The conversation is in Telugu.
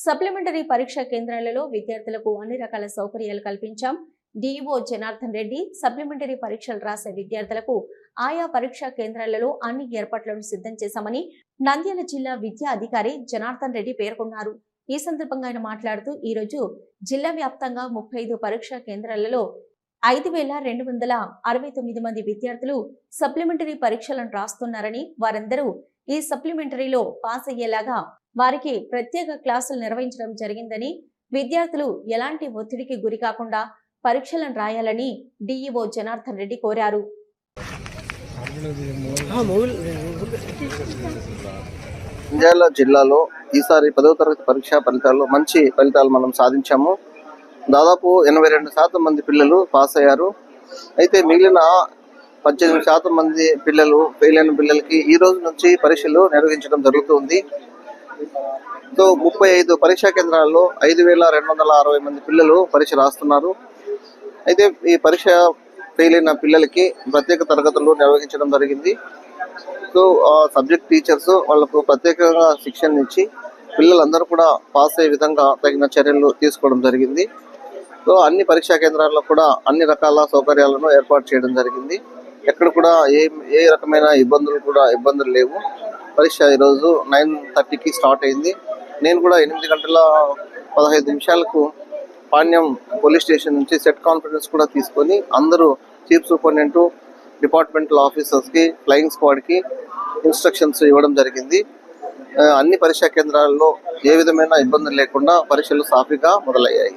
సప్లిమెంటరీ పరీక్షా కేంద్రాలలో విద్యార్థులకు అన్ని రకాల సౌకర్యాలు కల్పించాం. డిఈఓ జనార్దన్ రెడ్డి సప్లిమెంటరీ పరీక్షలు రాసే విద్యార్థులకు ఆయా పరీక్షా కేంద్రాలలో అన్ని ఏర్పాట్లను సిద్ధం చేశామని నంద్యాల జిల్లా విద్యా అధికారి జనార్దన్ రెడ్డి పేర్కొన్నారు. ఈ సందర్భంగా ఆయన మాట్లాడుతూ ఈ రోజు జిల్లా వ్యాప్తంగా ముప్పై ఐదు పరీక్షా కేంద్రాలలో ఐదు వేల రెండు వందల అరవై తొమ్మిది మంది విద్యార్థులు సప్లిమెంటరీ పరీక్షలను రాస్తున్నారని వారందరూ ఈ సప్లిమెంటరీలో పాస్ అయ్యేలాగా వారికి ప్రత్యేక క్లాసులు నిర్వహించడం జరిగిందని విద్యార్థులు ఎలాంటి ఒత్తిడికి గురి కాకుండా పరీక్షలను రాయాలని డిఈఓ జనార్దన్ రెడ్డి కోరారు. నంద్యాల జిల్లాలో ఈసారి పదవ తరగతి పరీక్షా ఫలితాల్లో మంచి ఫలితాలు మనం సాధించాము. దాదాపు ఎనభై రెండు శాతం మంది పిల్లలు పాస్ అయ్యారు. అయితే మిగిలిన పద్దెనిమిది శాతం మంది పిల్లలు ఫెయిల్ అయిన పిల్లలకి ఈ రోజు నుంచి పరీక్షలు నిర్వహించడం జరుగుతుంది సో ముప్పై ఐదు పరీక్షా కేంద్రాల్లో ఐదు వేల రెండు వందల అరవై మంది పిల్లలు పరీక్ష రాస్తున్నారు. అయితే ఈ పరీక్ష ఫెయిల్ అయిన పిల్లలకి ప్రత్యేక తరగతులు నిర్వహించడం జరిగింది. సో ఆ సబ్జెక్ట్ టీచర్స్ వాళ్ళకు ప్రత్యేకంగా శిక్షణ ఇచ్చి పిల్లలందరూ కూడా పాస్ అయ్యే విధంగా తగిన చర్యలు తీసుకోవడం జరిగింది. సో అన్ని పరీక్షా కేంద్రాల్లో కూడా అన్ని రకాల సౌకర్యాలను ఏర్పాటు చేయడం జరిగింది. ఎక్కడ కూడా ఏ ఏ రకమైన ఇబ్బందులు కూడా ఇబ్బందులు లేవు. పరీక్ష ఈరోజు నైన్ థర్టీకి స్టార్ట్ అయింది. నేను కూడా ఎనిమిది గంటల పదహైదు నిమిషాలకు పాణ్యం పోలీస్ స్టేషన్ నుంచి సెట్ కాన్ఫరెన్స్ కూడా తీసుకొని అందరూ చీఫ్ సూపరింటెండెంట్ డిపార్ట్మెంటల్ ఆఫీసర్స్కి ఫ్లయింగ్ స్క్వాడ్కి ఇన్స్ట్రక్షన్స్ ఇవ్వడం జరిగింది. అన్ని పరీక్షా కేంద్రాల్లో ఏ విధమైన ఇబ్బందులు లేకుండా పరీక్షలు సాఫీగా మొదలయ్యాయి.